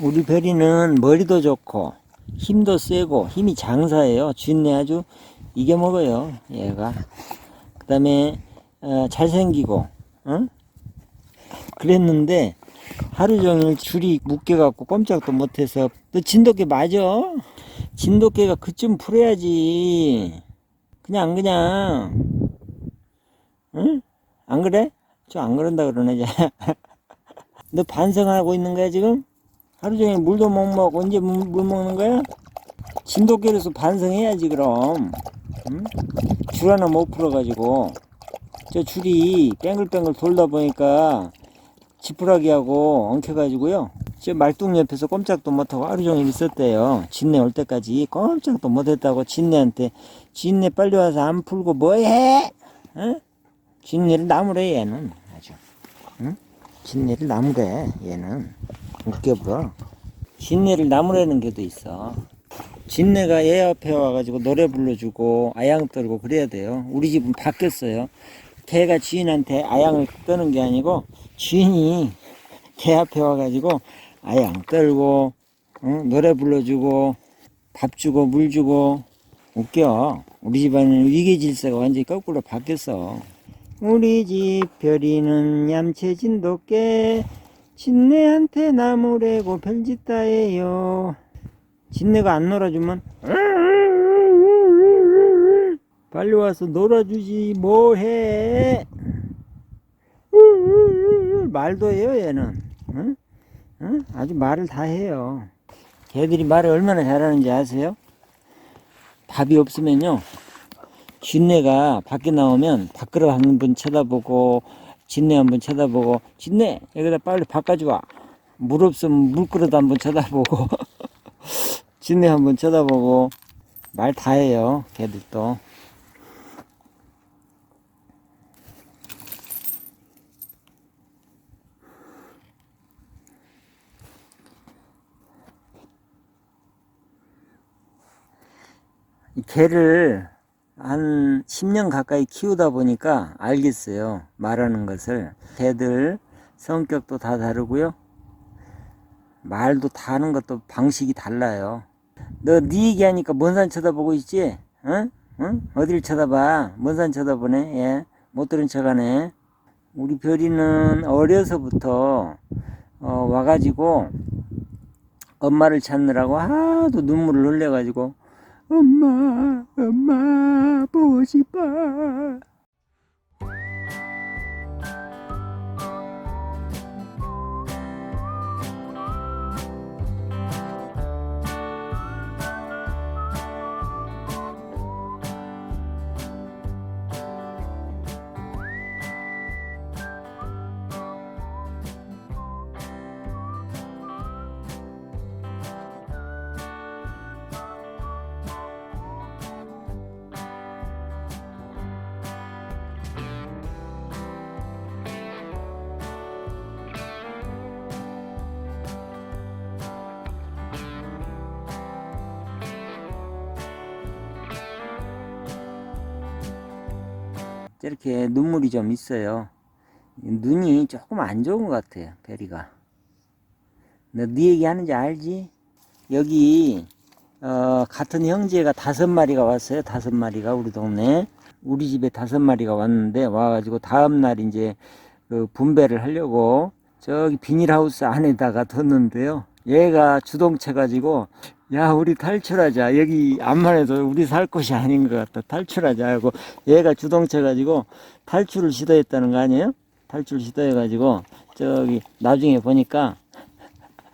우리 별이는 머리도 좋고 힘도 세고 힘이 장사예요. 쥐네 아주 이겨 먹어요. 얘가. 그 다음에 어, 잘생기고, 응? 그랬는데 하루 종일 줄이 묶여갖고 꼼짝도 못해서 너 진돗개 맞아? 진돗개가 그쯤 풀어야지. 그냥 그냥, 응? 안 그래? 저 안 그런다 그러네. 쟤. 너 반성하고 있는 거야 지금? 하루 종일 물도 못 먹고 언제 물, 물 먹는 거야? 진돗개로서 반성해야지 그럼 응? 줄 하나 못 풀어가지고 저 줄이 뱅글뱅글 돌다 보니까 지푸라기하고 엉켜가지고요 저 말뚝 옆에서 꼼짝도 못하고 하루 종일 있었대요 진내 올 때까지 꼼짝도 못했다고 진내한테 진내 빨리 와서 안 풀고 뭐해? 응? 진내를 나무래 얘는 아주 응? 진내를 나무래 얘는 웃겨불어 진내를 나무라는 게도 있어. 진내가 얘 앞에 와가지고 노래 불러주고 아양 떨고 그래야 돼요. 우리 집은 바뀌었어요. 개가 주인한테 아양을 떠는 게 아니고 주인이 개 앞에 와가지고 아양 떨고 응? 노래 불러주고 밥 주고 물 주고 웃겨. 우리 집안은 위계 질서가 완전히 거꾸로 바뀌었어. 우리 집 별이는 얌체진 도깨 진내한테 나무래고 별짓 다 해요 진내가 안 놀아주면 빨리 와서 놀아주지 뭐해 말도 해요 얘는 응? 응? 아주 말을 다 해요 걔들이 말을 얼마나 잘하는지 아세요? 밥이 없으면요 진내가 밖에 나오면 밖으로 한분 쳐다보고 진내 한번 쳐다보고 진내 여기다 빨리 밥 가져와. 물 없으면 물그릇 한번 쳐다보고 진내 한번 쳐다보고 말 다 해요 걔들도. 이 개를 한 10년 가까이 키우다 보니까 알겠어요. 말하는 것을. 개들 성격도 다 다르고요. 말도 다 하는 것도 방식이 달라요. 너 네 얘기하니까 먼 산 쳐다보고 있지? 응? 응? 어딜 쳐다봐? 먼 산 쳐다보네? 예. 못 들은 척 하네. 우리 별이는 어려서부터 어, 와가지고 엄마를 찾느라고 하도 눈물을 흘려가지고 엄마, 엄마, 싶어. 이렇게 눈물이 좀 있어요. 눈이 조금 안 좋은 것 같아요, 베리가. 너 네 얘기 하는지 알지? 여기, 어, 같은 형제가 다섯 마리가 왔어요. 다섯 마리가 우리 동네. 우리 집에 다섯 마리가 왔는데, 와가지고 다음 날 이제 그 분배를 하려고 저기 비닐하우스 안에다가 뒀는데요. 얘가 주동체 가지고 야 우리 탈출하자 여기 암만 해도 우리 살 곳이 아닌 것 같다 탈출하자 하고 얘가 주동체 가지고 탈출을 시도했다는 거 아니에요? 탈출 시도해 가지고 저기 나중에 보니까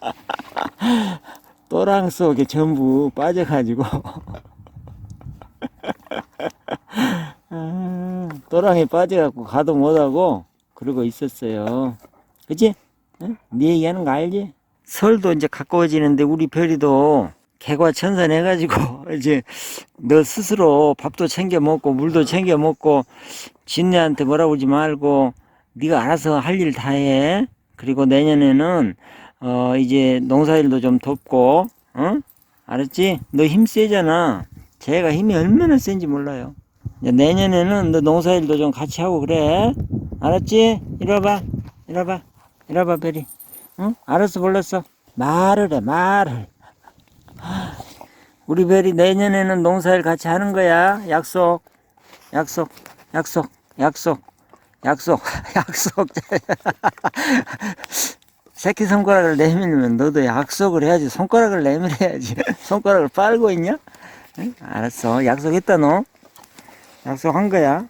또랑 속에 전부 빠져가지고 아, 또랑에 빠져갖고 가도 못하고 그러고 있었어요 그치? 응? 네 얘기하는 거 알지? 설도 이제 가까워지는데 우리 별이도 개과천선해가지고 이제 너 스스로 밥도 챙겨 먹고 물도 챙겨 먹고 진네한테 뭐라고 그러지 말고 네가 알아서 할 일 다 해. 그리고 내년에는 어 이제 농사일도 좀 돕고 어 알았지? 너 힘 세잖아. 제가 힘이 얼마나 센지 몰라요. 내년에는 너 농사일도 좀 같이 하고 그래. 알았지? 이리 와봐. 이리 와봐. 이리 와봐, 별이. 응? 알았어, 몰랐어. 말을 해, 말을. 우리 별이 내년에는 농사일 같이 하는 거야. 약속, 약속, 약속, 약속, 약속, 약속. 새끼 손가락을 내밀면 너도 약속을 해야지. 손가락을 내밀어야지. 손가락을 빨고 있냐? 응? 알았어. 약속했다, 너. 약속한 거야.